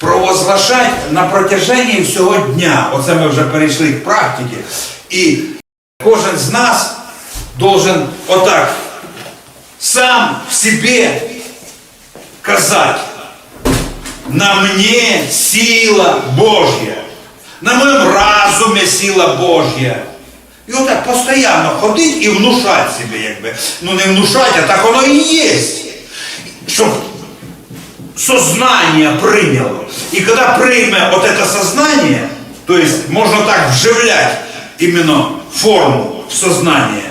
провозглашати на протяженні всього дня. Оце ми вже перейшли к практиці. І кожен з нас должен отак сам в себе казати. На мне сила Божья. На моем разуме сила Божья. І отак постійно ходить і внушати себе, якби. Ну не внушати, а так воно і є. Щоб сознание приняло. И когда прийме вот это сознание, то есть можно так вживлять именно форму в сознание,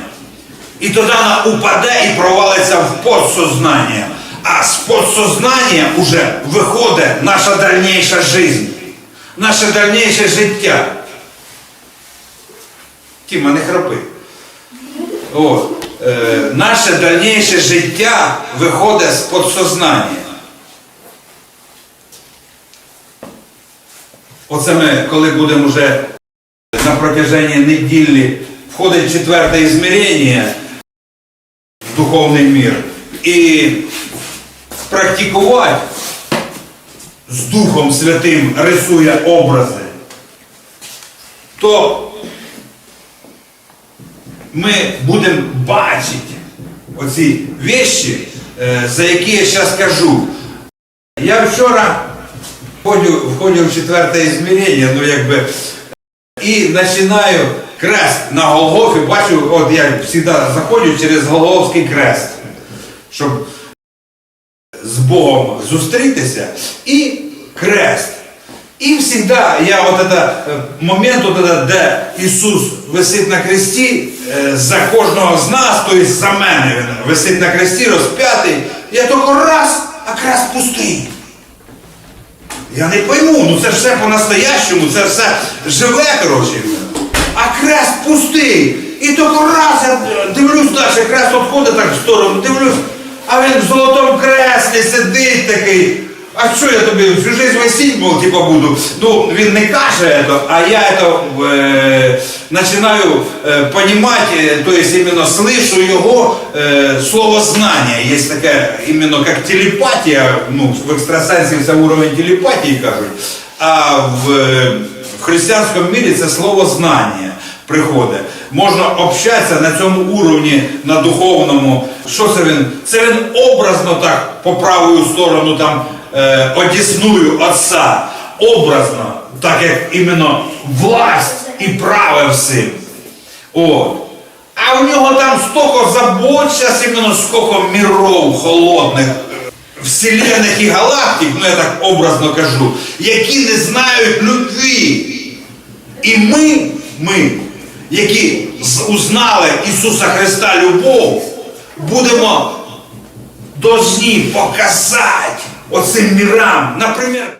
і тоді вона упаде і провалиться в подсознание. А з подсознання уже виходить наша дальніша жизнь, наше дальніше життя. Тіма, не храпи. От. Е, наше дальніше життя виходить з подсознання. Оце ми, коли будемо вже на протяженні неділі входить четверте ізмірення в духовний мір і практикувати з Духом Святим рисує образи, то ми будемо бачити оці вещі, е, за які я зараз кажу. Я вчора входю, в четверте ізмірення, ну якби, і починаю крест на Голгофі, бачу, от я завжди заходжу через Голгофський крест, щоб з Богом зустрітися, і крест. І завжди я от это, е, момент, от это, де Ісус висить на кресті е, за кожного з нас, тобто за мене висить на кресті, розп'ятий, я тільки раз, а крест пустий. Я не пойму, ну це все по-настоящему, це все живе, коротше. А крест пустий. І тільки раз я дивлюсь далі, крест відходить так в сторону, дивлюсь, а він в золотому креслі сидить такий. А що я тобі всю жизнь висіть, мол, типа буду? Ну, він не каже це, а я это е, починаю е, понимать, е, то есть именно слышу його е, слово знання. Є таке, іменно як телепатія, ну, в екстрасенсів це уровень телепатії кажуть, а в, е, в християнському мірі це слово знання приходить. Можна общатися на цьому уровні, на духовному. Що це він? Це він образно так по правою сторону там е, одісную Отца. Образно, так як іменно власть і праве всім. От. А у нього там столько забот, зараз іменно сколько міров холодних, вселенних і галактик, ну я так образно кажу, які не знають любві. І ми, ми, які узнали Ісуса Христа любов, будемо должні показати оцим мірам, наприклад,